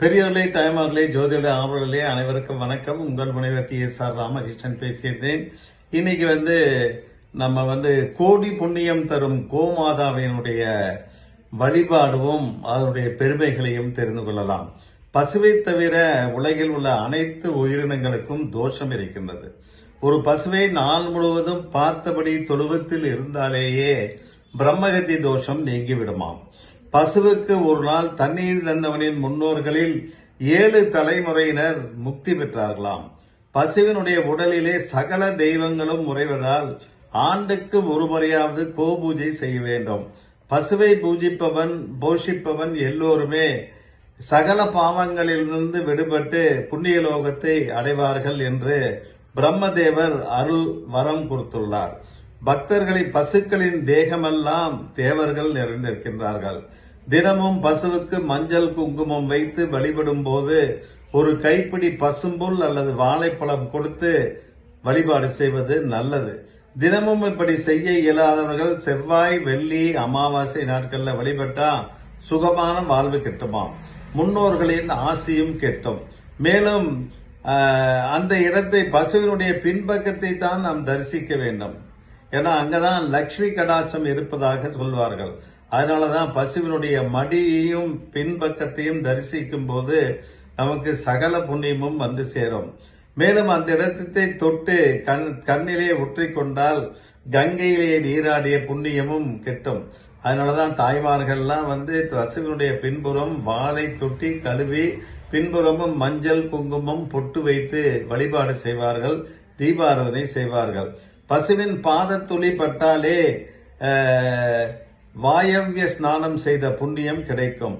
பெரியவர்களே தாய்மார்களே ஜோதிட ஆர்வலர்களே அனைவருக்கும் வணக்கம். உங்கள் முனைவர் டி எஸ் ஆர் ராமகிருஷ்ணன் பேசுகிறேன் இன்னைக்கு வந்து நம்ம வந்து கோடி புண்ணியம் தரும் கோமாதாவினுடைய வழிபாடுவும் அதனுடைய பெருமைகளையும் தெரிந்து கொள்ளலாம். பசுவை தவிர உலகில் உள்ள அனைத்து உயிரினங்களுக்கும் தோஷம் இருக்கின்றது. ஒரு பசுவை நாள் முழுவதும் பார்த்தபடி தொழுவத்தில் இருந்தாலேயே பிரம்மகத்தி தோஷம் நீங்கிவிடுமாம். பசுவுக்கு ஒரு நாள் தண்ணீர் தந்தவனின் முன்னோர்களில் ஏழு தலைமுறையினர் முக்தி பெற்றார்களாம். பசுவினுடைய உடலிலே சகல தெய்வங்களும் முறைவதால் ஆண்டுக்கு ஒரு முறையாவது கோபூஜை செய்ய வேண்டும். பசுவை பூஜிப்பவன் போஷிப்பவன் எல்லோருமே சகல பாவங்களிலிருந்து விடுபட்டு புண்ணிய லோகத்தை அடைவார்கள் என்று பிரம்மதேவர் அருள் வரம் கொடுத்துள்ளார். பக்தர்களை பசுக்களின் தேகமெல்லாம் தேவர்கள் நிறைந்திருக்கின்றார்கள். தினமும் பசுவுக்கு மஞ்சள் குங்குமம் வைத்து வழிபடும் போது ஒரு கைப்பிடி பசும்புல் அல்லது வாழைப்பழம் கொடுத்து வழிபாடு செய்வது நல்லது. தினமும் இப்படி செய்ய இயலாதவர்கள் செவ்வாய் வெள்ளி அமாவாசை நாட்கள்ல வழிபட்டா சுகமான வாழ்வு கிட்டுமாம். முன்னோர்களின் ஆசியும் கெட்டும். மேலும் அந்த இடத்தை பசுவினுடைய பின்பக்கத்தை தான் நாம் தரிசிக்க வேண்டும். ஏன்னா அங்கதான் லக்ஷ்மி கடாட்சம் இருப்பதாக சொல்வார்கள். அதனாலதான் பசுவினுடைய மடியையும் பின்பக்கத்தையும் தரிசிக்கும் போது நமக்கு சகல புண்ணியமும் வந்து சேரும். மேலும் அந்த இடத்தை தொட்டு கண் கண்ணிலே ஒற்றிக் கொண்டால் கங்கையிலே நீராடிய புண்ணியமும் கிட்டும். அதனாலதான் தாய்மார்கள்லாம் வந்து பசுவினுடைய பின்புறம் வாழை தொட்டி கழுவி பின்புறமும் மஞ்சள் குங்குமம் பொட்டு வைத்து வழிபாடு செய்வார்கள் தீபாராதனை செய்வார்கள். பசுவின் பாதத்துளி பட்டாலே அஹ், வாயவ்ய ஸ்நானம் செய்த புண்ணியம் கிடைக்கும்.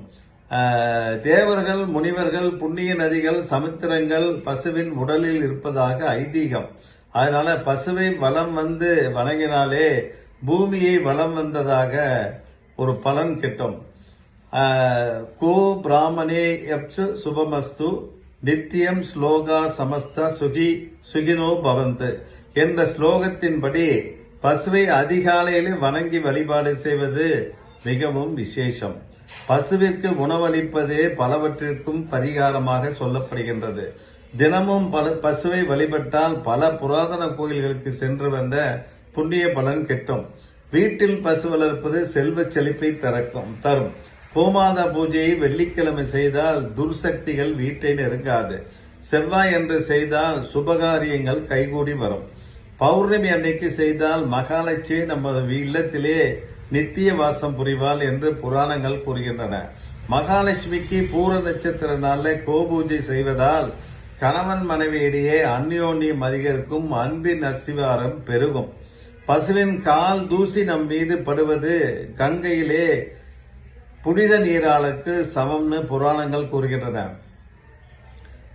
தேவர்கள் முனிவர்கள் புண்ணிய நதிகள் சமுத்திரங்கள் பசுவின் உடலில் இருப்பதாக ஐதீகம். அதனால பசுவை வலம் வந்து வணங்கினாலே பூமியை வலம் வந்ததாக ஒரு பலன் கிட்டும். கோ பிராமணே எப்சு சுபமஸ்து நித்தியம் ஸ்லோகா சமஸ்த சுகி சுகினோ பவந்து. என்ற ஸ்லோகத்தின்படி பசுவை அதிகாலையிலே வணங்கி வழிபாடு செய்வது மிகவும் விசேஷம். பசுவிற்கு உணவளிப்பதே பலவற்றிற்கும் பரிகாரமாக சொல்லப்படுகின்றது. தினமும் பல பசுவை வழிபட்டால் பல புராதன கோயில்களுக்கு சென்று வந்த புண்ணிய பலன் கிட்டும். வீட்டில் பசு வளர்ப்பது செல்வச் செழிப்பை தரக்கும் தரும். கோமாதா பூஜையை வெள்ளிக்கிழமை செய்தால் துர்சக்திகள் வீட்டை நெருங்காது. செவ்வாய் என்று செய்தால் சுபகாரியங்கள் கைகூடி வரும். பௌர்ணமி அன்னைக்கு செய்தால் மகாலட்சுமி நமது இல்லத்திலே நித்திய வாசம் புரிவாள் என்று புராணங்கள் கூறுகின்றன. மகாலட்சுமிக்கு பூர நட்சத்திர நாளில் கோபூஜை செய்வதால் கணவன் மனைவியிடையே அந்யோன்யம் அதிகரிக்கும் அன்பின் அஸ்திவாரம் பெருகும். பசுவின் கால் தூசி நம் மீது படுவது கங்கையிலே புனித நீராளுக்கு சமம்னு புராணங்கள் கூறுகின்றன.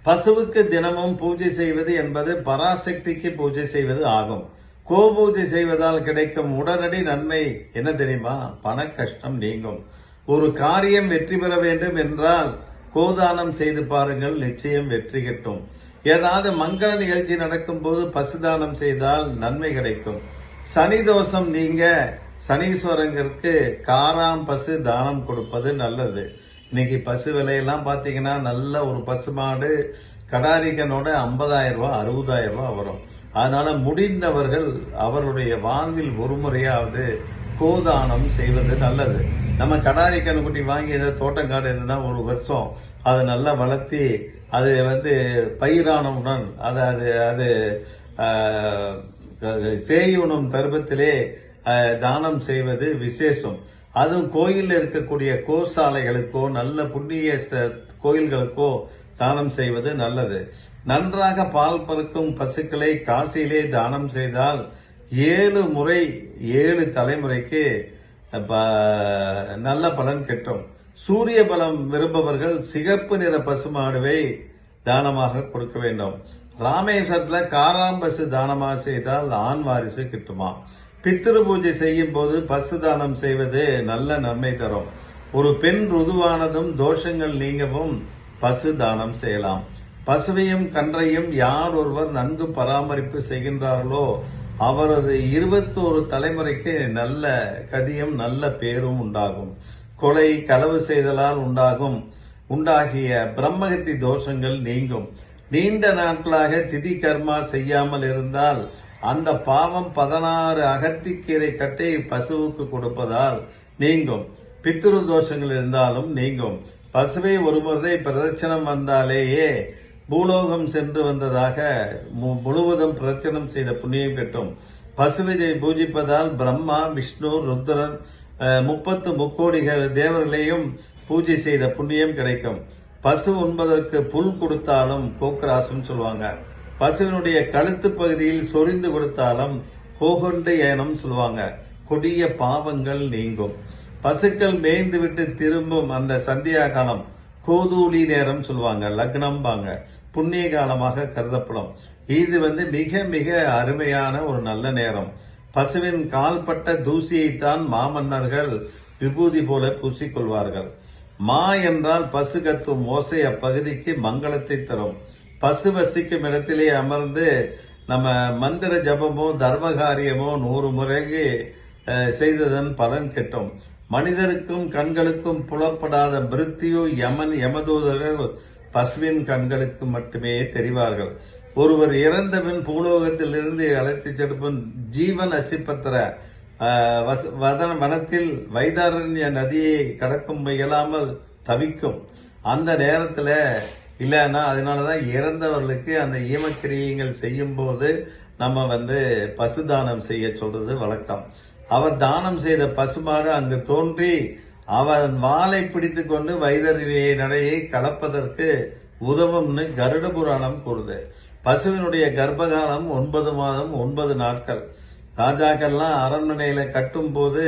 பசுவுக்கு தினமும் பூஜை செய்வது என்பது பராசக்திக்கு பூஜை செய்வது ஆகும். கோபூஜை செய்வதால் கிடைக்கும் உடனடி நன்மை என்ன தெரியுமா? பண கஷ்டம் நீங்கும். ஒரு காரியம் வெற்றி பெற வேண்டும் என்றால் கோதானம் செய்து பாருங்கள் நிச்சயம் வெற்றி கிட்டும். ஏதாவது மங்கள நிகழ்ச்சி நடக்கும் போது பசுதானம் செய்தால் நன்மை கிடைக்கும். சனி தோஷம் நீங்க சனீஸ்வரங்கிற்கு காராம் பசு தானம் கொடுப்பது நல்லது. இன்னைக்கு பசு விலையெல்லாம் பாத்தீங்கன்னா நல்ல ஒரு பசு மாடு கடாரிக்கனோட ஐம்பதாயிரம் ரூபா அறுபதாயிரம் ரூபா வரும். அதனால முடிந்தவர்கள் அவருடைய வாழ்வில் ஒரு முறையாவது கோதானம் செய்வது நல்லது. நம்ம கடாரி கண்ணுக்குட்டி வாங்கி ஏதாவது தோட்டங்காடு இருந்தா ஒரு வருஷம் அதை நல்லா வளர்த்தி அது வந்து பயிரானவுடன் அது அது அது ஆஹ், சேயுணும் தானம் செய்வது விசேஷம். அதுவும் கோயிலில் இருக்கக்கூடிய கோசாலைகளுக்கோ நல்ல புண்ணிய ச- கோயில்களுக்கோ தானம் செய்வது நல்லது. நன்றாக பால் பறக்கும் பசுக்களை காசியிலே தானம் செய்தால் ஏழு முறை ஏழு தலைமுறைக்கு ப- நல்ல பலன் கிட்டும். சூரிய பலம் விரும்பவர்கள் சிகப்பு நிற பசுமாடுவை தானமாக கொடுக்க வேண்டும். ராமேஸ்வரத்தில் காராம்பசு தானமாக செய்தால் ஆண் வாரிசு கிட்டுமா? பித்திரு பூஜை செய்யும் போது பசு தானம் செய்வது நல்ல நன்மை தரும். ஒரு பெண் ருதுவானதும் தோஷங்கள் நீங்கவும் பசு தானம் செய்யலாம். பசுவையும் கன்றையும் யார் ஒருவர் நன்கு பராமரிப்பு செய்கின்றார்களோ அவரது இருபத்தோரு தலைமுறைக்கு நல்ல கதியும் நல்ல பேரும் உண்டாகும். கொலை களவு செய்தலால் உண்டாகும். உண்டாகிய பிரம்மகத்தி தோஷங்கள் நீங்கும். நீண்ட நாட்களாக திதி கர்மா செய்யாமல் இருந்தால் அந்த பாவம் பதினாறு அகத்திக்கீரை கட்டை பசுவுக்கு கொடுப்பதால் நீங்கும். பித்திரு தோஷங்கள் இருந்தாலும் நீங்கும். பசுவை ஒரு முறை பிரதட்சணம் வந்தாலேயே பூலோகம் சென்று வந்ததாக மு- முழுவதும் பிரதட்சணம் செய்த புண்ணியம் கிட்டும். பசுவினை பூஜிப்பதால் பிரம்மா விஷ்ணு ருத்ரன் முப்பத்து முக்கோடிகள் தேவர்களையும் பூஜை செய்த புண்ணியம் கிடைக்கும். பசு உண்பதற்கு புல் கொடுத்தாலும் கோக்கராசும் சொல்லுவாங்க. பசுவினுடைய கழுத்து பகுதியில் சொரிந்து கொடுத்தாலும் கோகொண்டு ஏனம் சொல்லுவாங்க. கொடிய பாவங்கள் நீங்கும். பசுக்கள் மேய்ந்து விட்டு திரும்பும் அந்த சந்தியா காலம் கோதூலி நேரம் சொல்லுவாங்க லக்னம்பாங்க. புண்ணிய காலமாக கருதப்படும். இது வந்து மிக மிக அருமையான ஒரு நல்ல நேரம். பசுவின் கால்பட்ட தூசியைத்தான் மாமன்னர்கள் விபூதி போல பூசிக்கொள்வார்கள் மா என்றால் பசு கத்தும் ஓசை அப்பகுதிக்கு மங்களத்தை தரும். பசு வசிக்கும் இடத்திலே அமர்ந்து நம்ம மந்திர ஜபமோ தர்மகாரியமோ நூறு முறைக்கு செய்ததன் பலன் கிட்டும். மனிதருக்கும் கண்களுக்கும் புலப்படாத மிருத்தியோ யமன் யமதூதர்கள் பசுவின் கண்களுக்கு மட்டுமே தெரிவார்கள். ஒருவர் இறந்தபின் பூலோகத்திலிருந்து அழைத்து செடுப்பும் ஜீவன் அசிப்பத்திர வச- வனத்தில் வைதாரண்ய நதியை கடக்கும் இயலாமல் தவிக்கும். அந்த நேரத்தில் இல்லைன்னா அதனால தான் இறந்தவர்களுக்கு அந்த ஈமக்கிரியங்கள் செய்யும் போது நம்ம வந்து பசு தானம் செய்ய சொல்றது வழக்கம். அவர் தானம் செய்த பசுமாடு அங்கு தோன்றி அவன் வாளை பிடித்து கொண்டு வைதறியை நடையை கலப்பதற்கு உதவும்னு கருட புராணம் கூறுது. பசுவினுடைய கர்ப்பகாலம் ஒன்பது மாதம் ஒன்பது நாட்கள். ராஜாக்கள்லாம் அரண்மனையில கட்டும் போது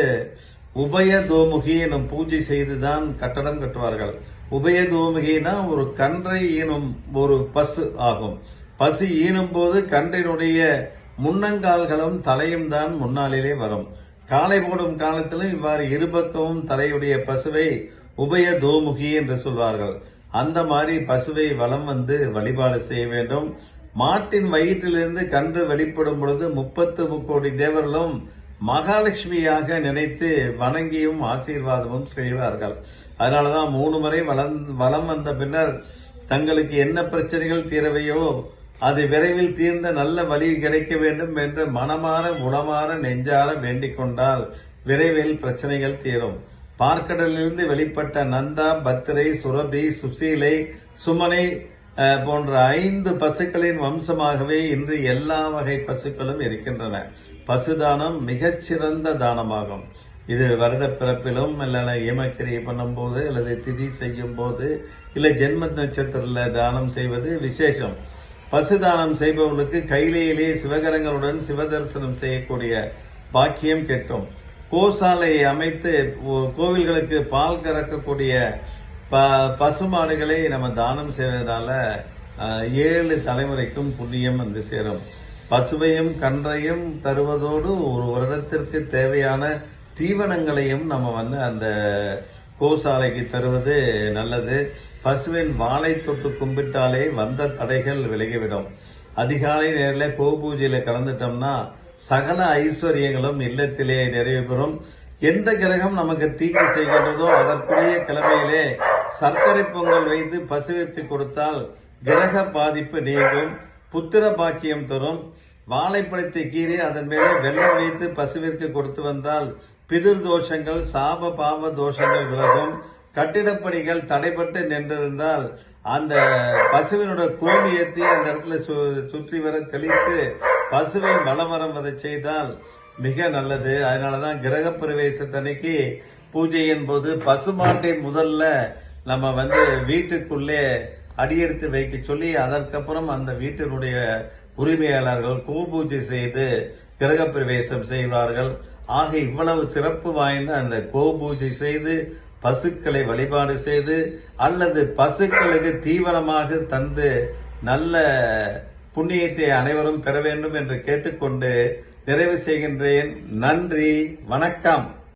உபய தோமுகி எனும் பூஜை செய்துதான் கட்டடம் கட்டுவார்கள். உபயகோமுகினா ஒரு கன்றை ஈனும் ஒரு பசு ஆகும். பசு ஈனும் போது கன்றினுடைய முன்னங்கால்களும் தலையும் தான் முன்னாளிலே வரும். காலை போடும் காலத்திலும் இவ்வாறு இருபக்கமும் தலையுடைய பசுவை உபய தோமுகி என்று சொல்வார்கள். அந்த மாதிரி பசுவை வலம் வந்து வழிபாடு செய்ய வேண்டும். மாட்டின் வயிற்றிலிருந்து கன்று வெளிப்படும் பொழுது முப்பத்து முக்கோடி தேவர்களும் மகாலட்சுமியாக நினைத்து வணங்கியும் ஆசீர்வாதமும் செய்வார்கள் அதனாலதான் மூணு முறை வளம் வளம் வந்த பின்னர் தங்களுக்கு என்ன பிரச்சனைகள் தீரவையோ அது விரைவில் தீர்ந்த நல்ல வழி கிடைக்க வேண்டும் என்று மனமாற உளமாற நெஞ்சார வேண்டிக் கொண்டால் விரைவில் பிரச்சனைகள் தீரும். பார்க்கடலிலிருந்து வெளிப்பட்ட நந்தா பத்திரை சுரபி சுசீலை சுமனை போன்ற ஐந்து பசுக்களின் வம்சமாகவே இன்று எல்லா வகை பசுக்களும் இருக்கின்றன. பசுதானம் மிகச்சிறந்த தானமாகும். இது வருட பிறப்பிலும் இல்லைன்னா ஏமக்கிரியை பண்ணும்போது அல்லது திதி செய்யும் போது இல்லை ஜென்ம நட்சத்திரத்தில் தானம் செய்வது விசேஷம். பசுதானம் செய்பவர்களுக்கு கையிலேயே சிவகரங்களுடன் சிவதரிசனம் செய்யக்கூடிய பாக்கியம் கிட்டும். கோசாலையை அமைத்து கோவில்களுக்கு பால் கறக்கக்கூடிய ப- பசுமாடுகளை நம்ம தானம் செய்வதால ஏழு தலைமுறைக்கும் புண்ணியம் வந்து சேரும். பசுவையும் கன்றையும் தருவதோடு ஒரு வருடத்திற்கு தேவையான தீவனங்களையும் நம்ம வந்து அந்த கோசாலைக்கு தருவது நல்லது. பசுவின் வாழை தொட்டு கும்பிட்டாலே வந்த தடைகள் விலகிவிடும். அதிகாலை நேரில் கோபூஜையில் கலந்துட்டோம்னா சகல ஐஸ்வர்யங்களும் இல்லத்திலே நிறைவு பெறும். எந்த கிரகம் நமக்கு தீங்கு செய்கின்றதோ அதற்குரிய கிழமையிலே சர்க்கரை பொங்கல் வைத்து பசுவிற்கு கொடுத்தால் கிரக பாதிப்பு நீங்கும். புத்திர பாக்கியம் தரும். வாழைப்பழத்தை கீறி அதன் மேலே வெள்ளம் வைத்து பசுவிற்கு கொடுத்து வந்தால் பிதிர் தோஷங்கள் சாப பாவ தோஷங்கள் விலகும். கட்டிடப்பணிகள் தடைபட்டு நின்றிருந்தால் அந்த பசுவினோட கோழி ஏற்றி அந்த இடத்துல சு- சுற்றி வர தெளித்து பசுவை வளவரம் வர செய்தால் மிக நல்லது. அதனாலதான் கிரக பிரவேசத்தன்னைக்கு பூஜையின் போது பசுமாட்டை முதல்ல நம்ம வந்து வீட்டுக்குள்ளே அடியெடுத்து வைக்க சொல்லி அதற்கப்புறம் அந்த வீட்டினுடைய உரிமையாளர்கள் கோபூஜை செய்து கிரக பிரவேசம் செய்வார்கள். ஆக இவ்வளவு சிறப்பு வாய்ந்த அந்த கோபூஜை செய்து பசுக்களை வழிபாடு செய்து அல்லது பசுக்களுக்கு தீவனமாக தந்து நல்ல புண்ணியத்தை அனைவரும் பெற வேண்டும் என்று கேட்டுக்கொண்டு நிறைவு செய்கின்றேன். நன்றி வணக்கம்.